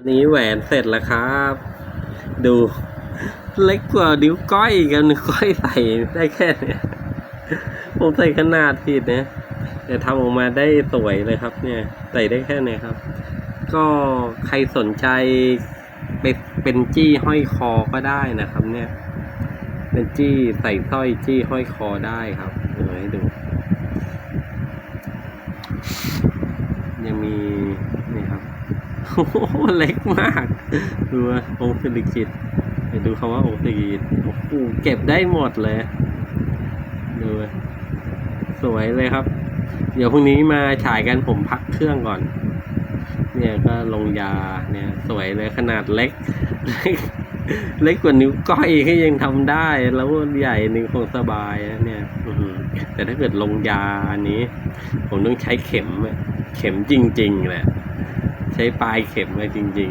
อันนี้แหวนเสร็จแล้วครับ ดูเล็กกว่านิ้วก้อยกันนิ้วก้อยใส่ได้แค่เนี้ยผมใส่ขนาดผิดนะแต่ทำออกมาได้สวยเลยครับ เนี่ยใส่ได้แค่เนี้ยครับ ก็ใครสนใจเป็นเป็นจี้ห้อยคอก็ได้นะครับ เนี่ย เป็นจี้ใส่สร้อยจี้ห้อยคอได้ครับเดี๋ยวให้ดูยังมีนี่ครับ โอ้โหเล็กมาก ดูว่าองค์สิริกิตเดี๋ยวดูคำว่าองค์สิริกิตโอ้โหเก็บได้หมดเลย ดูสวยเลยครับ เดี๋ยวพรุ่งนี้มาฉายกันผมพักเครื่องก่อน เนี่ยก็ลงยาเนี่ย สวยเลยขนาดเล็ก เล็กกว่านิ้วก้อยก็ยังทำได้ แล้วใหญ่นี่คงสบายนะเนี่ยอืแต่ถ้าเกิดลงยาอันนี้ ผมต้องใช้เข็มเข็มจริงๆแหละ ช้ปลายเข็มเลยจริง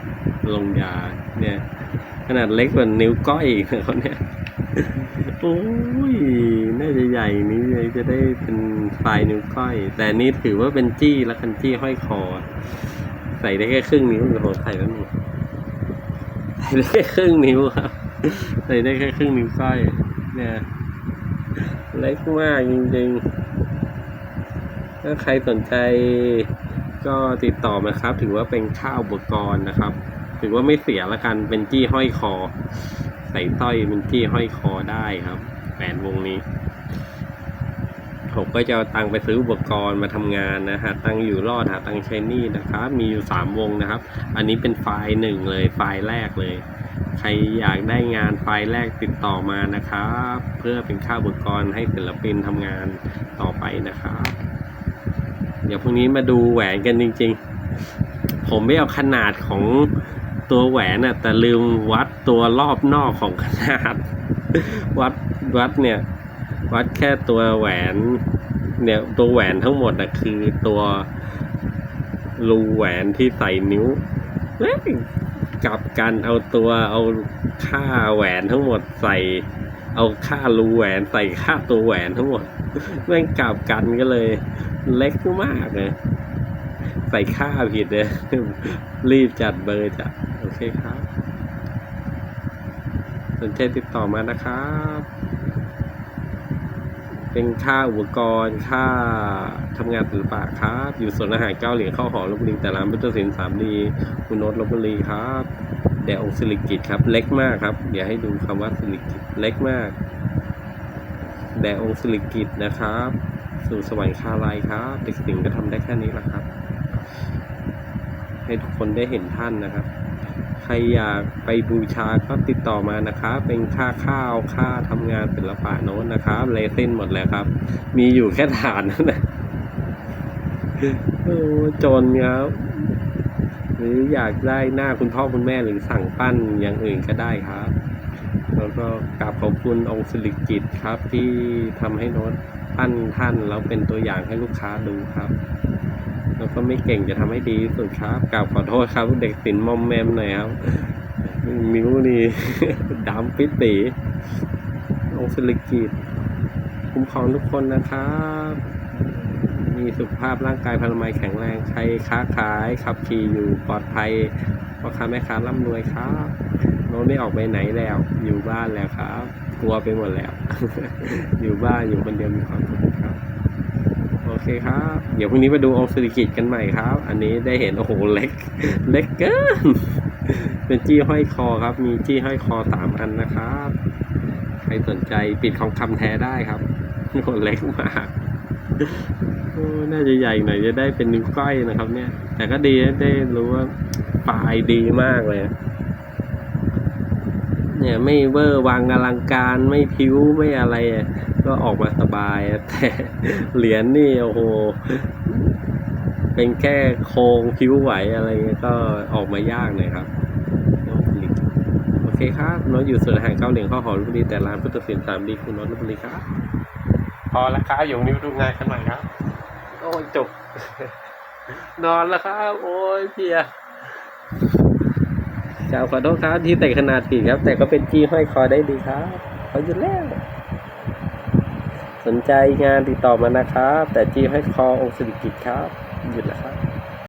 ๆ ลงยาเนี่ย ขนาดเล็กกว่านิ้วก้อยอีกนะเขาเนี่ยโอ้ยน่าจะใหญ่นี้เลยจะได้เป็นปลายนิ้วก้อย แต่นี้ถือว่าเป็นจี้แล้วคันจี้ห้อยคอ ใส่ได้แค่ครึ่งนิ้วโอ้โหใส่แล้วหนูใส่ได้แค่ครึ่งนิ้วครับใส่ได้แค่ครึ่งนิ้วก้อยเนี่ยเล็กมากจริงๆ ถ้าใครสนใจ ก็ติดต่อมาครับ ถือว่าเป็นค่าอุปกรณ์นะครับ ถือว่าไม่เสียละกันเป็นจี้ห้อยคอ ใส่สร้อยเป็นจี้ห้อยคอได้ครับแหวนวงนี้ผมก็จะเอาตังไปซื้ออุปกรณ์มาทำงานนะหาตังอยู่รอดหาตังใช้นี้นะครับ มีอยู่สามวงนะครับ อันนี้เป็นไฟล์หนึ่งเลย ไฟล์แรกเลย ใครอยากได้งานไฟล์แรกติดต่อมานะครับ เพื่อเป็นค่าอุปกรณ์ให้ศิลปินทำงานต่อไปนะครับ เดี๋ยวพรุ่งนี้มาดูแหวนกันจริง ๆ ผมไม่เอาขนาดของตัวแหวนน่ะแต่ลืมวัดตัวรอบนอกของขนาด วัดวัดเนี่ย วัดแค่ตัวแหวนเนี่ยตัวแหวนทั้งหมดนะคือตัวรูแหวนที่ใส่นิ้วกลับกันเอาตัวเอาค่าแหวนทั้งหมดใส่ เอาค่ารูแหวนใส่ค่าตัวแหวนทั้งหมดแม่งกลับกันก็เลย เล็กมากเลยใส่ค่าผิดเลยรีบจัดเบอร์จัดโอเคครับ สนใจติดต่อมานะครับ เป็นค่าอุปกรณ์ค่าทำงานศิลปะครับ อยู่สวนอาหารเก้าเหรียญข้าวหอลบบุรีแต่ร้านพุทธศิลป์สามดีคุณโนตลบบุรีครับเดี๋ยวองสิริกิตครับ เล็กมากครับ เดี๋ยวให้ดูคำว่าสิริกิตเล็กมาก แด่องค์สิริกิตนะครับ สู่สวรรคาลัยครับเด็กสิงก็ทำได้แค่นี้แหละครับ ให้ทุกคนได้เห็นท่านนะครับ ใครอยากไปบูชาก็ติดต่อมานะครับ เป็นค่าข้าวค่าทำงานศิลปะโน้นนะครับเลเส้นหมดแล้วครับ มีอยู่แค่ฐานนั่นแหละโอ้จนครับหรืออยากได้หน้าคุณพ่อคุณแม่หรือสั่งปั้นอย่างอื่นก็ได้ครับ แล้วก็กราบขอบคุณองค์สิริกิตครับที่ทำให้โน้ต ปั้นท่านแล้วเป็นตัวอย่างให้ลูกค้าดูครับ แล้วก็ไม่เก่งจะทำให้ดีที่สุดครับกราบขอโทษครับ เด็กสินมอมแมมหน่อยครับนิ้วนี่ดำปิดปีองค์สิริกิตคุ้มครองทุกคนนะครับ มีสุขภาพร่างกายพลามัยแข็งแรงใครค้าขายขับขี่อยู่ปลอดภัยพ่อค้าแม่ค้าร่ำรวยครับโน้ตไม่ออกไปไหนแล้ว อยู่บ้านแล้วครับ กลัวไปหมดแล้ว อยู่บ้านอยู่คนเดียวมีความสุขครับ โอเคครับ เดี๋ยวพรุ่งนี้มาดูองค์สิริกิตกันใหม่ครับ อันนี้ได้เห็นโอ้โหเล็ก เล็กเกิน เป็นจี้ห้อยคอครับ มีจี้ห้อยคอสามอันนะครับ ใครสนใจปิดของคำแท้ได้ครับโอ้โหเล็กมากโอ้น่าจะใหญ่หน่อยจะได้เป็นนิ้วก้อยนะครับ เนี่ย แต่ก็ดีได้รู้ว่าปลายดีมากเลย เนี่ยไม่เวอร์วางอลังการไม่พิ้วไม่อะไรก็ออกมาสบายแต่เหรียญนี่โอ้โหเป็นแค่โครงพิ้วไหวอะไรเงี้ยก็ออกมายากหน่อยครับโอเคครับน้ตอยู่ส่วนอาหารเก้าเหรียญข้าวหอมลพบุรีแต่ร้านพุทธศิลป์สามดีคุณน้ตลพบุรีครับพอแล้วครับอยู่นิ้วดูงานกันหน่อยครับโอ้ยจบนอนแล้วครับ โอ้ยเพีย กล่าวขอโทษครับที่แต่ขนาดผิดครับ แต่ก็เป็นจีห้อยคอได้ดีครับเขาหยุดแล้ว สนใจงานติดต่อมานะครับ แต่จีห้อยคอองค์สิริกิจครับหยุดแล้วครับ